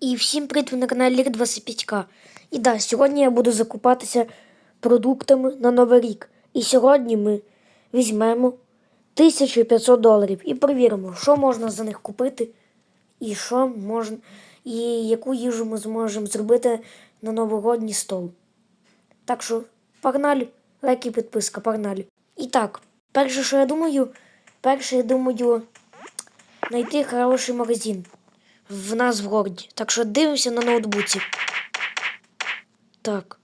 І всім привіт ви на каналі Лір 25К. І да, сьогодні я буду закупатися продуктами на Новий рік. І сьогодні ми візьмемо 1500 доларів і перевіримо, що можна за них купити, і що можна, і яку їжу ми зможемо зробити на новогодній стол. Так що, погнали, лайк і підписка, погнали. І так, перше, що я думаю, перше, я думаю, знайти хороший магазин в нас в городі. Так що дивимося на ноутбуці. Так.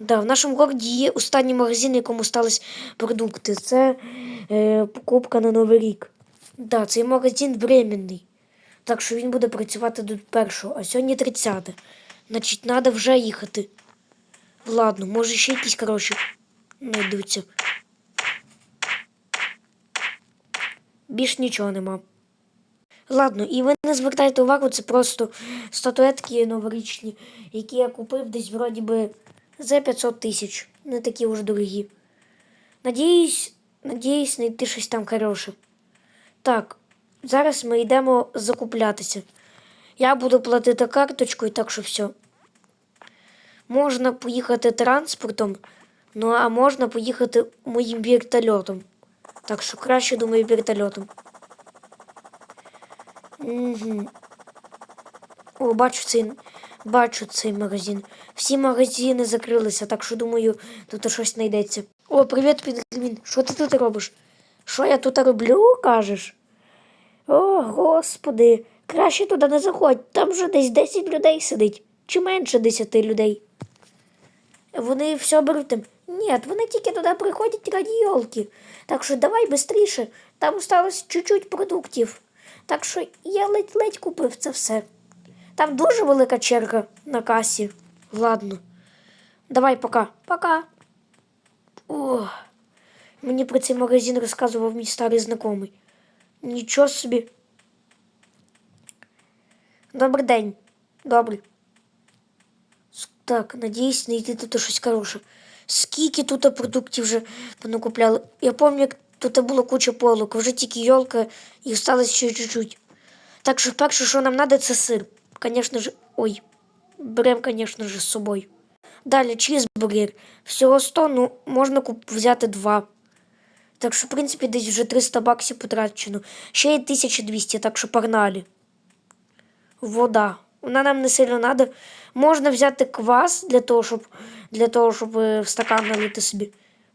Да, в нашому городі є останній магазин, в якому стались продукти. Це е, покупка на Новий рік. Да, цей магазин временний. Так що він буде працювати до першого, а сьогодні 30. Значить, треба вже їхати. Ладно, може ще якісь, коротше, знайдуться. Більш нічого нема. Ладно, і ви не звертайте увагу, це просто статуетки новорічні, які я купив десь вроді би за 500 тисяч. Не такі уж дорогі. Надіюсь, надіюсь знайти щось там хороше. Так, зараз ми йдемо закуплятися. Я буду платити карточкою, так що все. Можна поїхати транспортом, ну а можна поїхати моїм вертольотом. Так що краще думаю вертольотом. Угу. О, бачу цей, бачу цей магазин. Всі магазини закрилися, так що думаю, тут щось знайдеться. О, привіт, Пінгвін. Що ти тут робиш? Що я тут роблю, кажеш? О, господи, краще туди не заходь. Там вже десь 10 людей сидить. Чи менше 10 людей. Вони все беруть там. Ні, вони тільки туди приходять раді йолки. Так що давай швидше. Там осталось чуть-чуть продуктів. Так що я ледь-ледь купив це все. Там дуже велика черга на касі. Ладно. Давай пока. Пока. О, мені про цей магазин розказував мій старий знайомий. Нічого собі. Добрий день. Добрий. Так, надіюсь, знайти тут щось хороше. Скільки тут продуктів вже понакупляли. Я пам'ятаю, як тут було куча полок, вже тільки йолка і осталось ще чуть-чуть. Так що перше, що нам треба, це сир. Звісно ж, ой, беремо, звісно ж, з собою. Далі чізбургер. Всього 100, ну, можна куп- взяти два. Так що, в принципі, десь вже 300 баксів потрачено. Ще є 1200, так що погнали. Вода. Вона нам не сильно треба. Можна взяти квас для того, щоб, для того, щоб е, в стакан налити собі.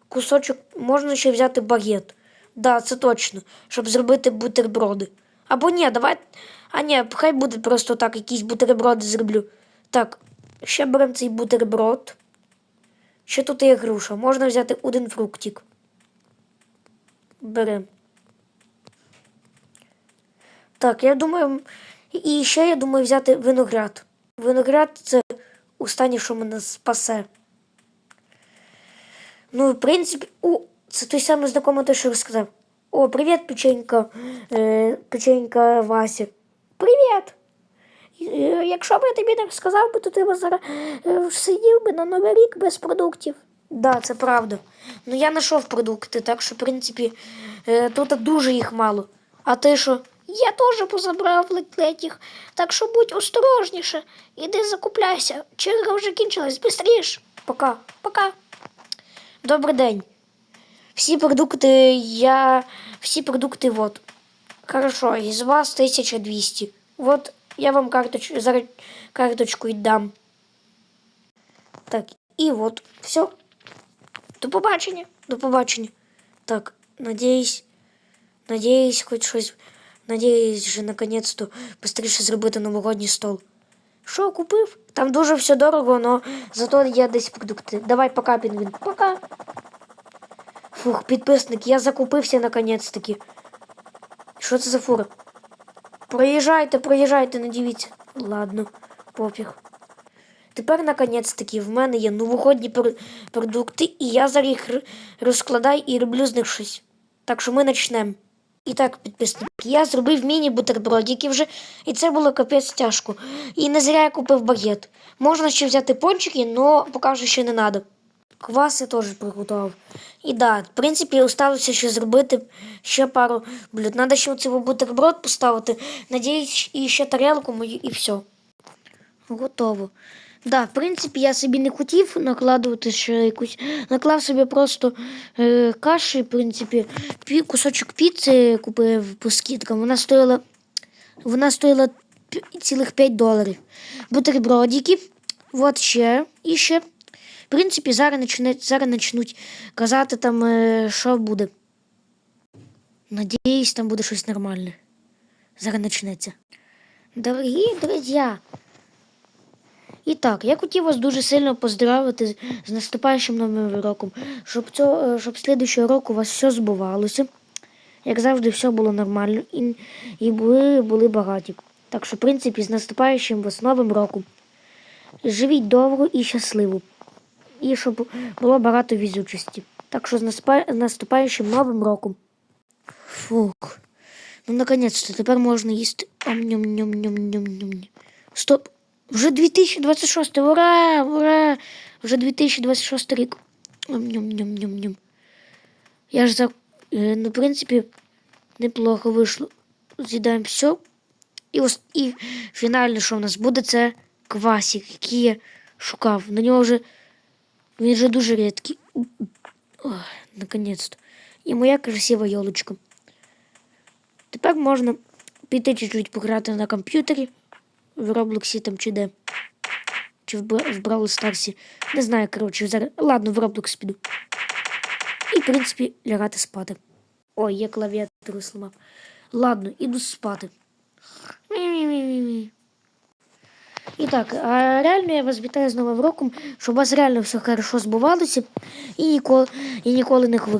Кусочок можна ще взяти багет. Да, це точно, щоб зробити бутерброди. Або ні, давай. А ні, хай буде просто так, якісь бутерброди зроблю. Так, ще беремо цей бутерброд. Ще тут є груша. Можна взяти один фруктик. Беремо. Так, я думаю. І ще я думаю взяти виноград. Виноград це останнє, що мене спасе. Ну, в принципі, о, це той самий знайомий, той, що розказав. О, привіт, печенька, е, печенька Вася. Привіт! Е, якщо б я тобі не би, то ти б зараз е, сидів би на Новий рік без продуктів. Да, це правда. Ну я знайшов продукти, так що, в принципі, е, тут дуже їх мало. А ти що? Я теж позабрав їх, так що будь осторожніше. Іди закупляйся. Черга вже кінчилась, бистріш. Пока, пока. Добрий день. Всі продукти я. Всі продукти вот. Хорошо, із вас 1200. Вот я вам карточ... зараз карточку віддам. Так, і от, все. До побачення. До побачення. Так, надіюсь, надіюсь, хоч щось. Надіюсь, вже наконець-то швидше зробити новогодній стол. Що купив? Там дуже все дорого, але зато є десь продукти. Давай пока, пінгвін. Пока. Фух, підписник, я закупився наконець-таки. Що це за фура? Проїжджайте, проїжджайте, не дивіться. Ладно, пофіг. Тепер, наконець-таки, в мене є новогодні пр- продукти, і я зараз їх розкладаю і роблю з них щось. Так що ми почнемо. І так, підписники, я зробив міні-бутербродики вже, і це було капець тяжко. І не зря я купив багет. Можна ще взяти пончики, але поки що не треба. Квас я теж приготував. І да, в принципі, осталося ще зробити ще пару блюд. Треба ще оцей бутерброд поставити. Надіюсь, і ще тарелку мою, і все. Готово. Да, в принципі, я собі не хотів накладувати ще якусь. Наклав собі просто е, каші, в принципі, пі, кусочок піци купив по скидкам. Вона стоїла, вона стоїла цілих 5 доларів. Бутербродики, от ще і ще. В принципі, зараз почнуть, зараз казати там, е, що буде. Надіюсь, там буде щось нормальне. Зараз почнеться. Дорогі друзі, і так, я хотів вас дуже сильно поздравити з- наступаючим новим роком, щоб цього, щоб слідуючого року у вас все збувалося. Як завжди, все було нормально і, і були, були багаті. Так що, в принципі, з наступаючим вас новим роком. Живіть довго і щасливо. І щоб було багато візучості. Так що з наступаючим новим роком. Фух. Ну, наконець-то, тепер можна їсти. Ам-ням-ням-ням-ням-ням. Стоп. Вже 2026, ура! Ура! Вже 2026 рік. Ам-ням-ням-ням-ням. Я ж за. е, Ну, в принципі, неплохо вийшло. З'їдаємо все. І, ос... і фінальне, що в нас буде, це квасик, який я шукав. На нього вже. Він вже дуже рідкий. Ой, наконець-то. І моя красива йолочка. Тепер можна піти чуть-чуть пограти на комп'ютері в Роблоксі там чи де. Чи в, Бравл Старсі. Не знаю, коротше, зараз. Ладно, в Роблокс піду. І, в принципі, лягати спати. Ой, я клавіатуру зламав. Ладно, іду спати. І так, а реально я вас вітаю з Новим роком, щоб у вас реально все хорошо збувалося і ніколи, і ніколи не хворіли.